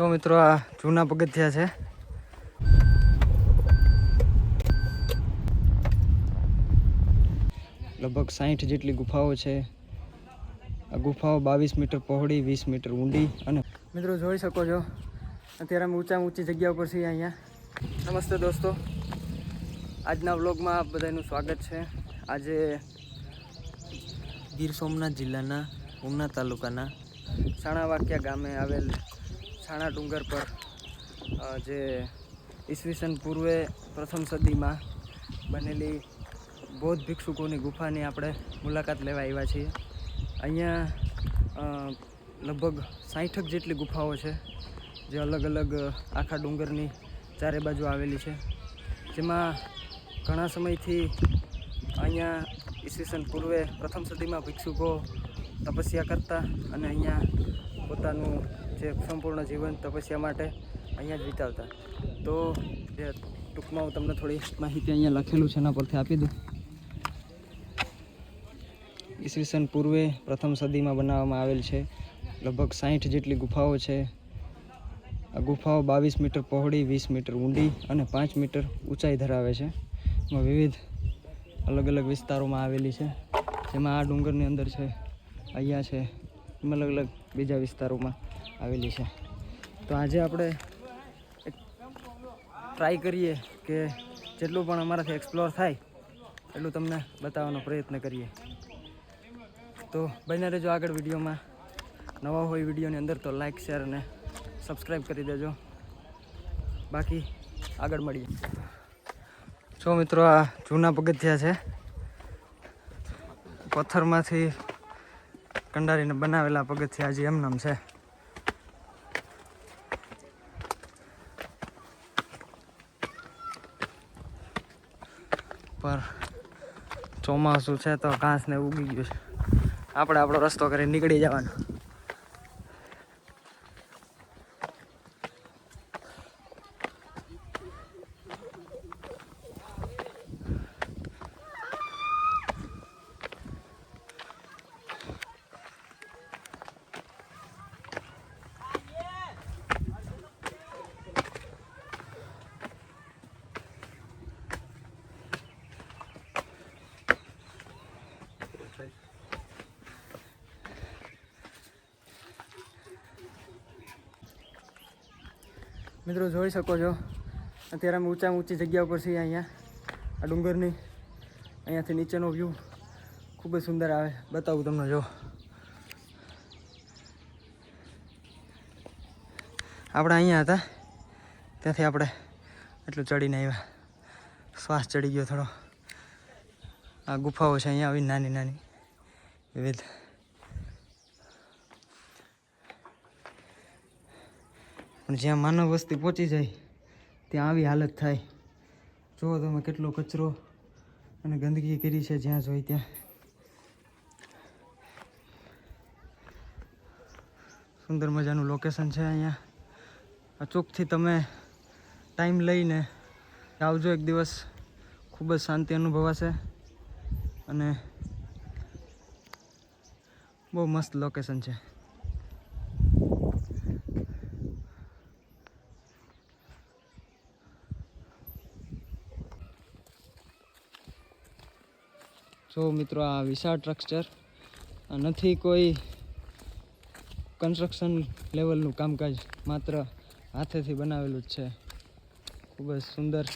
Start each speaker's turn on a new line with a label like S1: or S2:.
S1: જો મિત્રો આ જૂના પગથિયા છે. લગભગ સાહીઠ જેટલી ગુફાઓ છે. આ ગુફાઓ બાવીસ મીટર પહોળી, વીસ મીટર ઊંડી અને મિત્રો જોઈ શકો છો, અત્યારે અમે ઊંચા ઊંચી જગ્યા ઉપર છીએ અહીંયા. નમસ્તે દોસ્તો. આજના વ્લોગમાં આપ બધાનું સ્વાગત છે. આજે ગીર સોમનાથ જિલ્લાના ઉના તાલુકાના સાણાવાક્યા ગામે આવેલ સાણા ડુંગર પર જે ઈસવીસન પૂર્વે પ્રથમ સદીમાં બનેલી બૌદ્ધ ભિક્ષુકોની ગુફાની આપણે મુલાકાત લેવા આવ્યા છીએ. અહીંયા લગભગ સાઠક જેટલી ગુફાઓ છે, જે અલગ અલગ આખા ડુંગરની ચારે બાજુ આવેલી છે. જેમાં ઘણા સમયથી અહીંયા ઈસવીસન પૂર્વે પ્રથમ સદીમાં ભિક્ષુકો તપસ્યા કરતા અને અહીંયા પોતાનું જે સંપૂર્ણ જીવન તપસ્યા માટે અહીંયા જ વિતાવતા. તો જે ટૂંકમાં હું તમને થોડી માહિતી અહીંયા લખેલું છે, એના પરથી આપી દઉં. ઈસવીસન પૂર્વે પ્રથમ સદીમાં બનાવવામાં આવેલ છે. લગભગ સાહીઠ જેટલી ગુફાઓ છે. આ ગુફાઓ બાવીસ મીટર પહોળી, વીસ મીટર ઊંડી અને પાંચ મીટર ઊંચાઈ ધરાવે છે. એમાં વિવિધ અલગ અલગ વિસ્તારોમાં આવેલી છે. જેમાં આ ડુંગરની અંદર છે, અહીંયા છે, એમ અલગ અલગ બીજા વિસ્તારોમાં. આવેલી છે. તો આજે આપણે ટ્રાય કરીએ કે જેટલું પણ અમારાથી એક્સપ્લોર થાય, એટલું તમને બતાવવાનો પ્રયત્ન કરીએ. તો બને રહેજો આગળ વિડીયોમાં. નવા હોય વિડીયોની અંદર તો લાઇક શેર અને સબસ્ક્રાઈબ કરી દેજો. બાકી આગળ મળીએ. જો મિત્રો, આ જૂના પગથિયા છે. પથ્થરમાંથી કંડારીને બનાવેલા પગથિયા હજી એમનામ છે. પર ચોમાસું છે તો ઘાસ ને ઉગી ગયું છે. આપણે આપણો રસ્તો કરી નીકળી જવાનો. મિત્રો જોઈ શકો છો. અત્યારે અમે ઊંચા ઊંચી જગ્યા ઉપર છીએ અહીંયા. આ ડુંગરની અહીંયાથી નીચેનો વ્યૂ ખૂબ જ સુંદર આવે. બતાવું તમને, જો. આપણે અહીંયા હતા. ત્યાંથી આપણે એટલું ચડીને આવ્યા. શ્વાસ ચડી ગયો થોડો. આ ગુફાઓ છે અહીંયા આવી નાની નાની. વિવિધ પણ જ્યાં માનવ વસ્તી પહોંચી જાય, ત્યાં આવી હાલત થાય. જુઓ તમે કેટલો કચરો અને ગંદકી કરી છે જ્યાં જોઈ ત્યાં. સુંદર મજાનું લોકેશન છે અહીંયા. અચૂકથી તમે ટાઈમ લઈને આવજો એક દિવસ. ખૂબ જ શાંતિ અનુભવાશે. અને બહુ મસ્ત લોકેશન છે. જો મિત્રો, આ વિશાળ સ્ટ્રક્ચર નથી કોઈ કન્સ્ટ્રક્શન લેવલનું કામકાજ માત્ર હાથેથી બનાવેલું જ છે. ખૂબ જ સુંદર